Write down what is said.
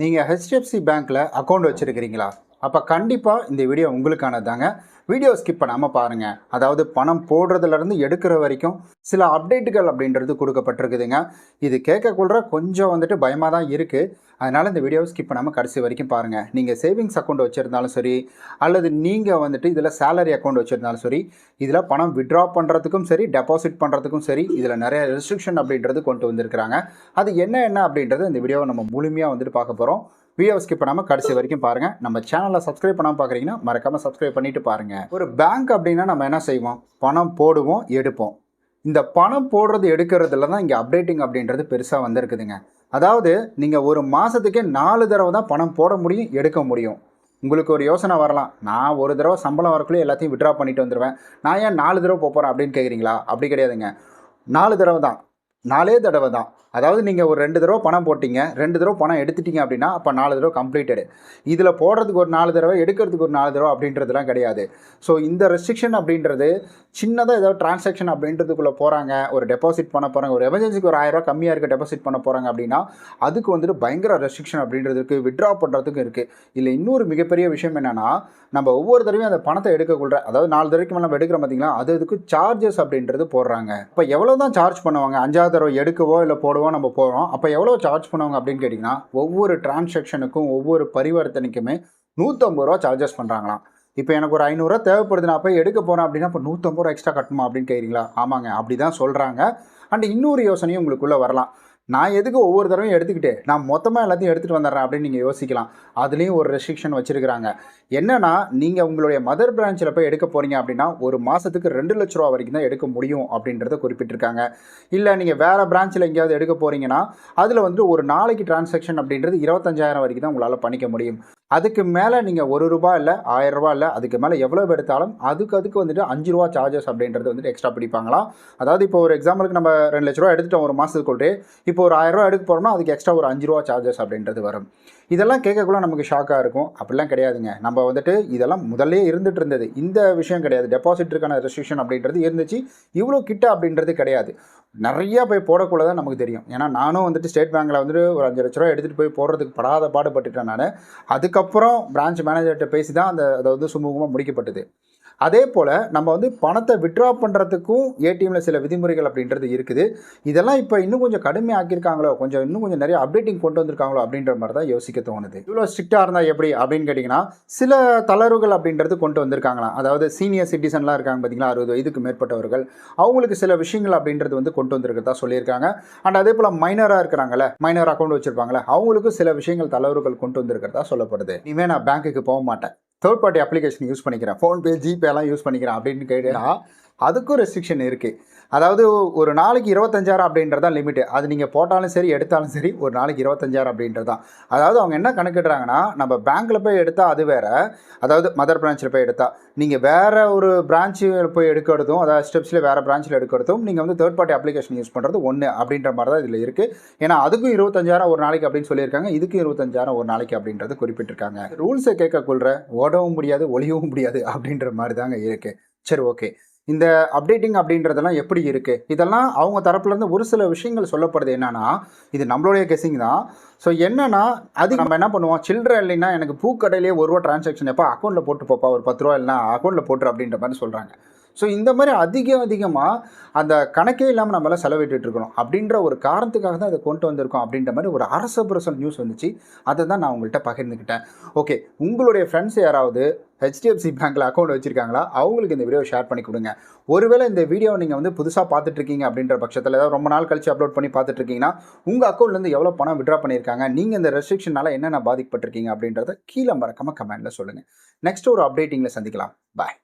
நீங்கள் ஹெச்டிஎஃப்சி பேங்க்கில் அக்கௌண்ட் வச்சுருக்கிறீங்களா? அப்போ கண்டிப்பாக இந்த வீடியோ உங்களுக்கானதாங்க வீடியோ ஸ்கிப் பண்ணாமல் பாருங்கள் அதாவது பணம் போடுறதுலேருந்து எடுக்கிற வரைக்கும் சில அப்டேட்டுகள் அப்படின்றது கொடுக்கப்பட்டிருக்குதுங்க. இது கேட்கக்குள்ள கொஞ்சம் வந்துட்டு பயமாக தான் இருக்குது அதனால் இந்த வீடியோவை ஸ்கிப் பண்ணாமல் கடைசி வரைக்கும் பாருங்கள் நீங்கள் சேவிங்ஸ் அக்கௌண்ட் வச்சுருந்தாலும் சரி அல்லது நீங்கள் வந்துட்டு இதில் சேலரி அக்கௌண்ட் வச்சுருந்தாலும் சரி இதில் பணம் விட்ரா பண்ணுறதுக்கும் சரி டெபாசிட் பண்ணுறதுக்கும் சரி இதில் நிறைய ரெஸ்ட்ரிக்ஷன் அப்படின்றது கொண்டு வந்திருக்கிறாங்க. அது என்ன என்ன அப்படின்றது இந்த வீடியோவை நம்ம முழுமையாக வந்துட்டு பார்க்க போகிறோம் வீடியோ ஸ்கிப் பண்ணாமல் கடைசி வரைக்கும் பாருங்கள் நம்ம சேனலை சப்ஸ்கிரைப் பண்ணாமல் பார்க்குறீங்கன்னா மறக்காமல் சப்ஸ்கிரைப் பண்ணிட்டு பாருங்கள் ஒரு பேங்க் அப்படின்னா நம்ம என்ன செய்வோம்? பணம் போடுவோம் எடுப்போம். இந்த பணம் போடுறது எடுக்கிறதுல தான் இங்கே அப்டேட்டிங் அப்படின்றது பெருசாக வந்திருக்குதுங்க. அதாவது நீங்கள் ஒரு மாதத்துக்கே நாலு தடவை தான் பணம் போட முடியும் எடுக்க முடியும். உங்களுக்கு ஒரு யோசனை வரலாம். நான் ஒரு தடவை சம்பளம் வரக்குள்ளே எல்லாத்தையும் விட்ரா பண்ணிட்டு வந்துடுவேன் நான் ஏன் நாலு தடவை போக போகிறேன் அப்படின்னு கேட்குறீங்களா அப்படி கிடையாதுங்க. நாலு தடவை தான். நாலே தடவை தான். அதாவது நீங்கள் ஒரு ரெண்டு தடவை பணம் போட்டிங்க ரெண்டு தடவை பணம் எடுத்துட்டீங்க அப்படின்னா அப்போ நாலு தடவை கம்ப்ளீட்டடு இதில் போடுறதுக்கு ஒரு நாலு தடவை எடுக்கிறதுக்கு ஒரு நாலு தடவை அப்படின்றதுலாம் கிடையாது. ஸோ இந்த ரெஸ்ட்ரிக்ஷன் அப்படின்றது சின்னதாக ஏதாவது டிரான்சாக்ஷன் அப்படின்றதுக்குள்ளே போகிறாங்க ஒரு டெபாசிட் பண்ண போகிறாங்க ஒரு எமர்ஜென்சிக்கு ஒரு ஆயிரரூவா கம்மியாக இருக்க டெபாசிட் பண்ண போகிறாங்க அப்படின்னா அதுக்கு வந்துட்டு பயங்கர ரெஸ்ட்ரிக்ஷன் அப்படின்றது இருக்குது விட்ரா பண்ணுறதுக்கும் இருக்குது இல்லை இன்னொரு மிகப்பெரிய விஷயம் என்னென்னா நம்ம ஒவ்வொரு தடவையும் அந்த பணத்தை எடுக்கக்குள்ள அதாவது நாலு தடவைக்கு மேலே நம்ம எடுக்கிற பார்த்தீங்களா அது அதுக்கு சார்ஜஸ் அப்படின்றது போடுறாங்க. இப்போ எவ்வளோ தான் சார்ஜ் பண்ணுவாங்க? அஞ்சாவது தடவை எடுக்கவோ இல்லை போடவோ நம்ம போகிறோம் அப்போ எவ்வளோ சார்ஜ் பண்ணுவாங்க அப்படின்னு கேட்டிங்கன்னா ஒவ்வொரு டிரான்சாக்ஷனுக்கும் ஒவ்வொரு பரிவர்த்தனைக்குமே நூற்றம்பது ரூபா சார்ஜஸ் பண்ணுறாங்களாம் இப்போ எனக்கு ஒரு ஐநூறுரூவா தேவைப்படுது நான் போய் எடுக்க போகிறேன் அப்படின்னா இப்போ நூற்றம்பது ரூபா எக்ஸ்ட்ரா கட்டணுமா அப்படின்னு கேட்குறீங்களா? ஆமாங்க அப்படி தான் சொல்கிறாங்க அண்ட் இன்னொரு யோசனையும் உங்களுக்குள்ளே வரலாம். நான் எதுக்கு ஒவ்வொரு தடவையும் எடுத்துக்கிட்டு நான் மொத்தமாக எல்லாத்தையும் எடுத்துகிட்டு வந்துடுறேன் அப்படின்னு நீங்கள் யோசிக்கலாம். அதுலேயும் ஒரு ரெஸ்ட்ரிக்ஷன் வச்சுருக்கிறாங்க. என்னென்னா நீங்கள் உங்களுடைய மதர் பிரான்ச்சில் போய் எடுக்க போகிறீங்க அப்படின்னா ஒரு மாதத்துக்கு ரெண்டு லட்ச ரூபா வரைக்கும் தான் எடுக்க முடியும் அப்படின்றத குறிப்பிட்டிருக்காங்க. இல்லை நீங்கள் வேறு பிரான்ச்சில் எங்கேயாவது எடுக்க போகிறீங்கன்னா அதில் வந்து ஒரு நாளைக்கு டிரான்சாக்ஷன் அப்படின்றது இருபத்தஞ்சாயிரம் வரைக்கும் தான் உங்களால் பண்ணிக்க முடியும். அதுக்கு மேலே நீங்கள் ஒரு ரூபா இல்லை ஆயிரம் ரூபா இல்லை அதுக்கு மேலே எவ்வளோ எடுத்தாலும் அதுக்கு அதுக்கு வந்துட்டு அஞ்சு ரூபா சார்ஜஸ் அப்படின்றது வந்துட்டு எக்ஸ்ட்ரா பிடிப்பாங்களா அதாவது இப்போ ஒரு எக்ஸாம்பிளுக்கு நம்ம ரெண்டு லட்ச ரூபா எடுத்துட்டோம் ஒரு மாதத்துக்குள்ளே இப்போ ஒரு ஆயிரம் ரூபா எடுக்க போகிறோம்னா அதுக்கு எக்ஸ்ட்ரா ஒரு அஞ்சு ரூபா சார்ஜஸ் அப்படின்றது வரும். இதெல்லாம் கேட்கக்குள்ள நமக்கு ஷாக்காக இருக்கும். அப்படிலாம் கிடையாதுங்க. நம்ம வந்துட்டு இதெல்லாம் முதல்லே இருந்துட்டு இருந்தது. இந்த விஷயம் கிடையாது. டெபாசிட்டுக்கான ரெஸ்ட்ரிக்ஷன் அப்படின்றது இருந்துச்சு. இவ்வளோ கிட்ட அப்படின்றது கிடையாது. நிறையா போய் போடக்குள்ள தான் நமக்கு தெரியும். ஏன்னா நானும் வந்துட்டு ஸ்டேட் பேங்க்கில் வந்துட்டு ஒரு அஞ்சு லட்ச ரூபா எடுத்துகிட்டு போய் போடுறதுக்கு படாத பாடுபட்டுட்டேன் நான். அதுக்கப்புறம் பிரான்ச் மேனேஜர்கிட்ட பேசி தான் அந்த அதை வந்து சுமூகமாக முடிக்கப்பட்டது. அதே போல் நம்ம வந்து பணத்தை விட்ரா பண்ணுறதுக்கும் ஏடிஎம்மில் சில விதிமுறைகள் அப்படின்றது இருக்குது. இதெல்லாம் இப்போ இன்னும் கொஞ்சம் கடுமையாக்கியிருக்காங்களோ கொஞ்சம் இன்னும் கொஞ்சம் நிறைய அப்டேட்டிங் கொண்டு வந்திருக்காங்களோ அப்படின்ற மாதிரி தான் யோசிக்க தோணுது. இவ்வளோ ஸ்ட்ரிக்டாக இருந்தால் எப்படி அப்படின்னு கேட்டிங்கன்னா சில தளர்வுகள் அப்படின்றது கொண்டு வந்திருக்காங்களாம். அதாவது சீனியர் சிட்டிசன்லாம் இருக்காங்க பார்த்தீங்களா அறுபது வயதுக்கு மேற்பட்டவர்கள். அவங்களுக்கு சில விஷயங்கள் அப்படின்றது வந்து கொண்டு வந்திருக்கிறதா சொல்லியிருக்காங்க. அண்ட் அதே போல் மைனராக இருக்கிறாங்களே மைனர் அக்கௌண்ட் வச்சுருப்பாங்களே அவங்களுக்கும் சில விஷயங்கள் தளர்வுகள் கொண்டு வந்திருக்கிறதா சொல்லப்படுது. இனிமேல் நான் பேங்க்குக்கு போக மாட்டேன். தேர்ட் பார்ட்டி அப்ளிகேஷன் யூஸ் பண்ணிக்கிறேன். ஃபோன்பே ஜிபேலாம் யூஸ் பண்ணிக்கிறேன் அப்படின்னு கேட்டால் அதுக்கும் ரெஸ்ட்ரிக்ஷன் இருக்குது அதாவது ஒரு நாளைக்கு இருபத்தஞ்சாயிரம் அப்படின்றது தான் லிமிட்டு அது நீங்கள் போட்டாலும் சரி எடுத்தாலும் சரி ஒரு நாளைக்கு இருபத்தஞ்சாயிரம் அப்படின்றது தான் அதாவது அவங்க என்ன கணக்கிடுறாங்கன்னா நம்ம பேங்க்கில் போய் எடுத்தால் அது வேறு அதாவது மதர் பிரான்ச்சில் போய் எடுத்தால் நீங்கள் வேறு ஒரு பிரான்ச்சில் போய் எடுக்கிறதும் அதாவது ஸ்டெப்ஸில் வேறு பிரான்ச்சில் எடுக்கிறதும் நீங்கள் வந்து தேர்ட் பார்ட்டி அப்ளிகேஷன் யூஸ் பண்ணுறது ஒன்று அப்படின்ற மாதிரி தான் இதில் இருக்குது ஏன்னா அதுக்கும் இருபத்தஞ்சாயிரம் ஒரு நாளைக்கு அப்படின்னு சொல்லியிருக்காங்க இதுக்கும் இருபத்தஞ்சாயிரம் ஒரு நாளைக்கு அப்படின்றது குறிப்பிட்டிருக்காங்க. ரூல்ஸை கேட்க கொள்கிற ஓடவும் முடியாது ஒழியவும் முடியாது அப்படின்ற மாதிரி தாங்க இருக்குது சரி ஓகே இந்த அப்டேட்டிங் அப்படின்றதெல்லாம் எப்படி இருக்குது இதெல்லாம் அவங்க தரப்புலேருந்து ஒரு சில விஷயங்கள் சொல்லப்படுது என்னென்னா இது நம்மளுடைய கெஸிங் தான். ஸோ என்னென்னா அது நம்ம என்ன பண்ணுவோம்? சில்லற இல்லைன்னா எனக்கு பூக்கடையிலேயே ஒரு ரூபா டிரான்சாக்ஷன் எப்போ அக்கௌண்ட்டில் போட்டு போப்பா? ஒரு பத்து ரூபா இல்லைனா அக்கௌண்ட்டில் போட்டுரு அப்படின்ற மாதிரி சொல்கிறாங்க ஸோ இந்த மாதிரி அதிகம் அதிகமாக அந்த கணக்கே இல்லாமல் நம்மளாம் செலவிட்டு இருக்கணும். அப்படின்ற ஒரு காரணத்துக்காக தான் அதை கொண்டு வந்திருக்கோம் அப்படின்ற மாதிரி ஒரு அரச புரசல் நியூஸ் வந்துச்சு. அதை தான் நான் உங்கள்கிட்ட பகிர்ந்துக்கிட்டேன். ஓகே உங்களுடைய ஃப்ரெண்ட்ஸ் யாராவது ஹெச்டிஎஃப்சி பேங்க்கில் அக்கௌண்ட் வச்சிருக்காங்களா? அவங்களுக்கு இந்த வீடியோ ஷேர் பண்ணி கொடுங்க. ஒருவேளை இந்த வீடியோ நீங்கள் வந்து புதுசாக பார்த்துட்ருக்கீங்க அப்படின்ற பட்சத்தில் ஏதாவது ரொம்ப நாள் கழிச்சு அப்லோட் பண்ணி பார்த்துட்ருக்கீங்கன்னா உங்கள் அக்கௌண்ட்லேருந்து எவ்வளோ பணம் விட்ரா பண்ணியிருக்காங்க நீங்கள் இந்த ரெஸ்ட்ரிக்ஷனால என்னென்ன பாதிக்கப்பட்டிருக்கீங்க அப்படின்றத கீழே மறக்காமல் கமெண்ட்டில் சொல்லுங்கள் நெக்ஸ்ட் ஒரு அப்டேட்டிங்கில் சந்திக்கலாம். பாய்